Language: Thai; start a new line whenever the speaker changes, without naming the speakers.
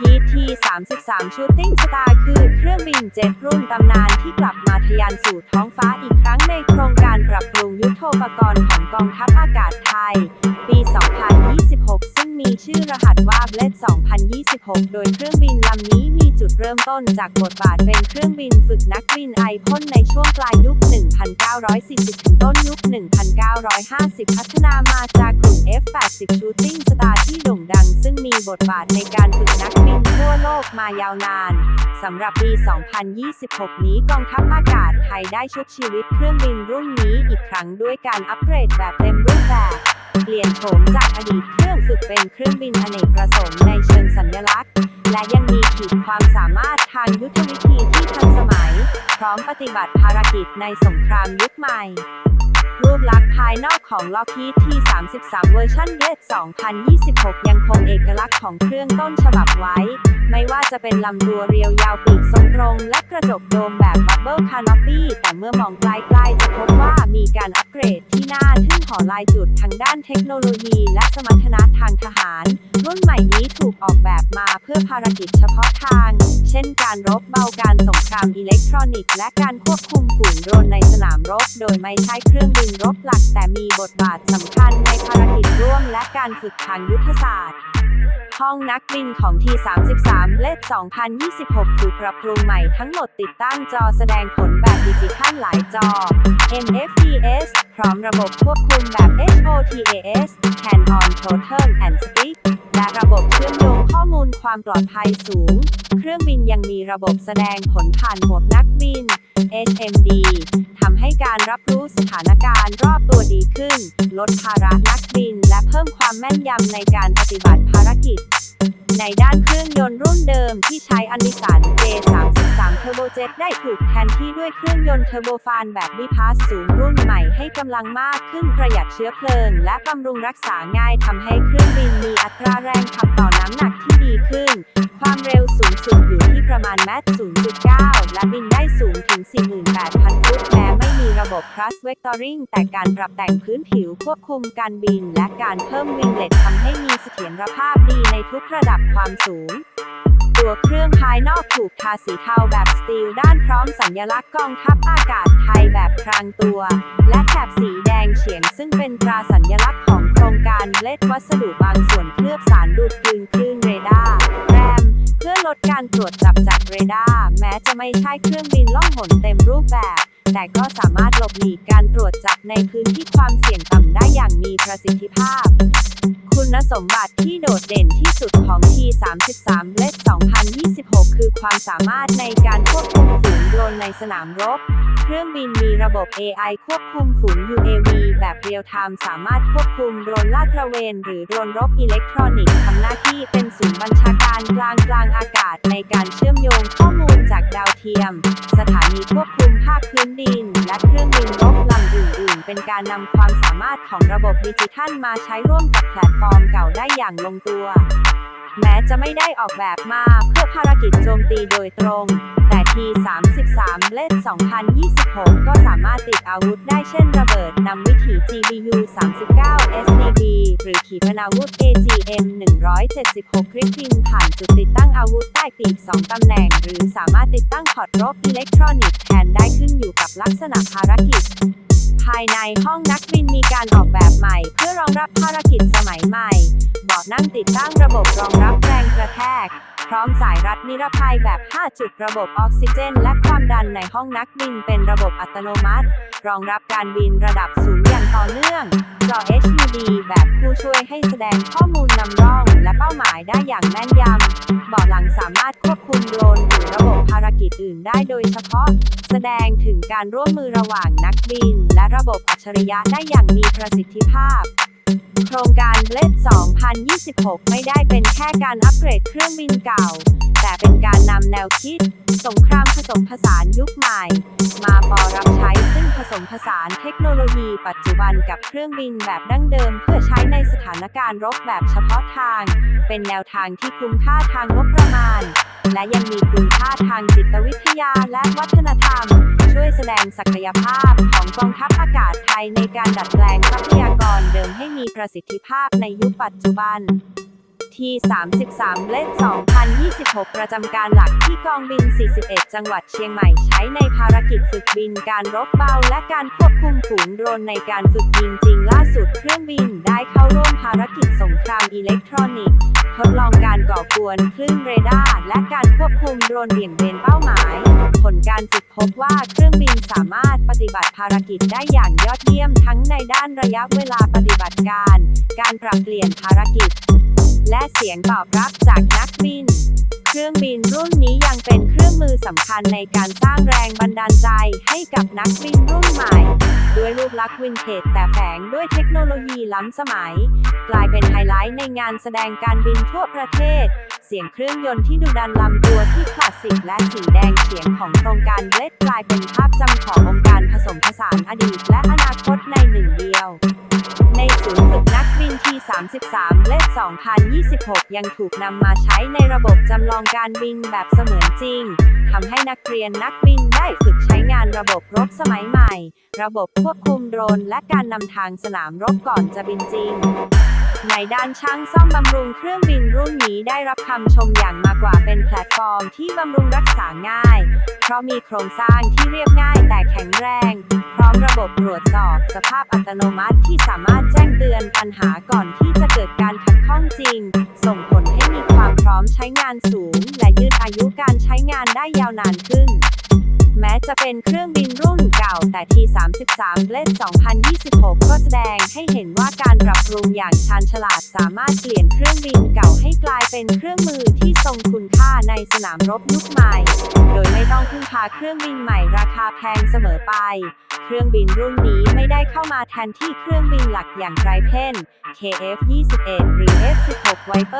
พีที33 Shooting Star คือเครื่องบินเจ็ตรุ่นตำนานที่กลับมาทะยานสู่ท้องฟ้าอีกครั้งในโครงการปรับปรุงยุทโธปกรณ์ของกองทัพอากาศไทย ปี 2022 2026ซึ่งมีชื่อรหัสว่าเบลด2026 โดยเครื่องบินลำนี้มีจุดเริ่มต้นจากบทบาทเป็นเครื่องบินฝึกนักบินไอพ่นในช่วงปลายยุค 1940 ถึงต้นยุค 1950 พัฒนามาจากกลุ่ม F-80 Shooting Star ที่โด่งดัง ซึ่งมีบทบาทในการฝึกนักบินทั่วโลกมายาวนานสำหรับปี 2026 นี้กองทัพอากาศไทยได้ชุบชีวิตเครื่องบินรุ่นนี้อีกครั้งด้วยการอัปเกรดแบบเต็มรูปแบบ เปลี่ยนโฉมจากอดีตเครื่องฝึกเป็นเครื่องบินอเนกประสงค์ในเชิงสัญลักษณ์ และยังมีขีดความสามารถทางยุทธวิธีที่ทันสมัย พร้อมปฏิบัติภารกิจในสงครามยุคใหม่ รูปลักษณ์ภายนอกของ Lockheed T33 เวอร์ชันเ e 2026 ยังคงเอกลักษณ์ของเครื่องต้นฉบับไว้ ไม่ว่าจะเป็นลำตัวเรียวยาวปีกทรงตรง และกระจกโดมแบบ Bubble Canopy แต่เมื่อมองใกล้ๆจะพบว่ามีการอัปเกรดที่น่าทึ่งหอลายจุดทั้งด้านเทคโนโลยี และสมรรถนะทางทหาร รุ่นใหม่นี้ถูกออกแบบมาเพื่อภารกิจเฉพาะทาง เช่นการรบเบาการสงครามอิเล็กทรอนิกส์และการควบคุมฝูงโดรนในสนามรบ โดยไม่ใช้เครื่องบินรบหลัก แต่มีบทบาทสำคัญในภารกิจร่วมและการฝึกทางยุทธศาสตร์ ห้องนักบินของ T33 เลด2026 ถูกปรับปรุงใหม่ทั้งหมดติดตั้งจอแสดงผลแบบดิจิทัลหลายจอ MFPS พร้อมระบบควบคุมแบบ HOTAS Hand on Total and Stick และระบบเชื่อมโยงข้อมูลความปลอดภัยสูง เครื่องบินยังมีระบบแสดงผลผ่านหมวกนักบิน HMD การรับรู้สถานการณ์รอบตัวดีขึ้น ลดภาระนักบิน และเพิ่มความแม่นยำในการปฏิบัติภารกิจ ในด้านเครื่องยนต์รุ่นเดิมที่ใช้อนิสัน J33 Turbojet ได้ถูกแทนที่ด้วยเครื่องยนต์เทอร์โบฟานแบบบิพาสสูงรุ่นใหม่ให้กำลังมากขึ้นประหยัดเชื้อเพลิง และบำรุงรักษาง่ายทำให้เครื่องบินมีอัตราแรงขับต่อน้ำหนักที่ดีขึ้น ความเร็วสูงสุดอยู่ที่ประมาณแมตช์0.9 และบินได้สูงถึง 48,000 บบ thrust vectoring แต่การปรับแต่งพื้นผิวควบคุมการบิน และการเพิ่มวิงเลตทำให้มีเสถียรภาพดีในทุกระดับความสูง ตัวเครื่องภายนอกถูกทาสีเทาแบบสตีลด้านพร้อมสัญลักษณ์กองทัพอากาศไทยแบบพรางตัว และแถบสีแดงเฉียงซึ่งเป็นตราสัญลักษณ์ของโครงการเลดวัสดุบางส่วนเคลือบสารดูดกลืนคลื่นเรดาร์แรมเพื่อลดการตรวจจับจากเรดาร์แม้จะไม่ใช่เครื่องบินล่องหนเต็มรูปแบบ แต่ก็สามารถหลบหลีกการตรวจจับในพื้นที่ความเสี่ยงต่ำได้อย่างมีประสิทธิภาพ คุณสมบัติที่โดดเด่นที่สุดของ T33 เลด2026 คือความสามารถในการควบคุมฝูงโดรนในสนามรบ รื่องบินมีระบบ AI ควบคุมฝูง UAV แบบเรียลไทม์สามารถควบคุมโดรนลาดตระเวน หรือโดรนรบอิเล็กทรอนิกส์ทำหน้าที่เป็นศูนย์บัญชาการกลางกลางอากาศในการเชื่อมโยงข้อมูลจากดาวเทียม สถานีควบคุมภาคพื้นดิน และเครื่องบินรบลำอื่นๆ เป็นการนำความสามารถของระบบดิจิทัลมาใช้ร่วมกับแพลตฟอร์มเก่าได้อย่างลงตัว แม้จะไม่ได้ออกแบบมาเพื่อภารกิจโจมตีโดยตรง แต่ T33 เลด2026 ก็สามารถติดอาวุธได้เช่นระเบิดนำวิถี GBU 39 SDB หรือขีปนาวุธ AGM 176 Griffin ผ่านจุดติดตั้งอาวุธใต้ปีก 2 ตำแหน่ง หรือสามารถติดตั้งพอร์ตรบอิเล็กทรอนิกส์แทนได้ขึ้นอยู่กับลักษณะภารกิจายในห้องนักบินมีการออกแบบใหม่ เพื่อรองรับภารกิจสมัยใหม่เบาะนั่งติดตั้งระบบรองรับแรงกระแทก พร้อมสายรัดนิรภัยแบบ 5 จุดระบบออกซิเจน และความดันในห้องนักบินเป็นระบบอัตโนมัติ รองรับการบินระดับสูงอย่างต่อเนื่องจอ HUD แบบผู้ช่วยให้แสดงข้อมูลนำร่อง และเป้าหมายได้อย่างแม่นยำเบาะหลังสามารถควบคุมโดรนหรือระบบภาร อื่นได้โดยเฉพาะ แสดงถึงการร่วมมือระหว่างนักบิน และระบบอัจฉริยะได้อย่างมีประสิทธิภาพ โครงการเลต2026 ไม่ได้เป็นแค่การอัปเกรดเครื่องบินเก่า แต่เป็น แนวคิด สงครามผสมผสานยุคใหม่ มาปอรับใช้ซึ่งผสมผสานเทคโนโลยีปัจจุบันกับเครื่องบินแบบดั้งเดิม เพื่อใช้ในสถานการณ์รบแบบเฉพาะทาง เป็นแนวทางที่คุ้มค่าทางงบประมาณ และยังมีคุณค่าทางจิตวิทยาและวัฒนธรรม ช่วยแสดงศักยภาพของกองทัพอากาศไทยในการดัดแปลงทรัพยากรเดิมให้มีประสิทธิภาพในยุคปัจจุบัน ที่33 เลข2026 ประจำการหลักที่กองบิน 41 จังหวัดเชียงใหม่ใช้ในภารกิจฝึกบินการรบเบาและการควบคุมฝูงโดรนในการฝึกยิงจริงล่าสุดเครื่องบินได้เข้าร่วมภารกิจสงครามอิเล็กทรอนิกส์ทดลองการก่อกวนคลื่นเรดาร์และการควบคุมโดรนเบี่ยงเบนเป้าหมาย ผลการฝึกพบว่าเครื่องบินสามารถปฏิบัติภารกิจได้อย่างยอดเยี่ยมทั้งในด้านระยะเวลาปฏิบัติการ การปรับเปลี่ยนภารกิจ และเสียงตอบรับจากนักบิน เครื่องบินรุ่นนี้ยังเป็นเครื่องมือสำคัญในการสร้างแรงบันดาลใจให้กับนักบินรุ่นใหม่ ด้วยรูปลักษณ์วินเทจแต่แฝงด้วยเทคโนโลยีล้ำสมัย กลายเป็นไฮไลท์ในงานแสดงการบินทั่วประเทศ เสียงเครื่องยนต์ที่ดุดันลำตัวที่คลาสสิกและสีแดงเฉียงของโครงการเบลดกลายเป็นภาพจำขององค์การผสมผสานอดีตและอนาคตในหนึ่งเดียว 33เลข2026 ยังถูกนำมาใช้ในระบบจำลองการบินแบบเสมือนจริง ทำให้นักเรียนนักบิน ได้ฝึกใช้งานระบบรบสมัยใหม่ ระบบควบคุมโดรน และการนำทางสนามรบก่อนจะบินจริงในด้านช่างซ่อมบำรุงเครื่องบินรุ่นนี้ได้รับคำชมอย่างมากกว่าเป็นแพลตฟอร์มที่บำรุงรักษาง่าย เพราะมีโครงสร้างที่เรียบง่ายแต่แข็งแรง พร้อมระบบตรวจสอบ สภาพอัตโนมัติที่สามารถแจ้งเตือนปัญหาก่อนที่จะเกิดการขัดข้องจริง ส่งผลให้มีความพร้อมใช้งานสูง และยืดอายุการใช้งานได้ยาวนานขึ้น แม้จะเป็นเครื่องบินรุ่นเก่าแต่ที33เบลด2026 ก็แสดงให้เห็นว่าการปรับปรุงอย่างชาญฉลาดสามารถเปลี่ยนเครื่องบินเก่าให้กลายเป็นเครื่องมือที่ทรงคุณค่าในสนามรบยุคใหม่ โดยไม่ต้องพึ่งพาเครื่องบินใหม่ราคาแพงเสมอไป เครื่องบินรุ่นนี้ไม่ได้เข้ามาแทนที่เครื่องบินหลักอย่างไรเพ่น KF-21 หรือ F-16 Viper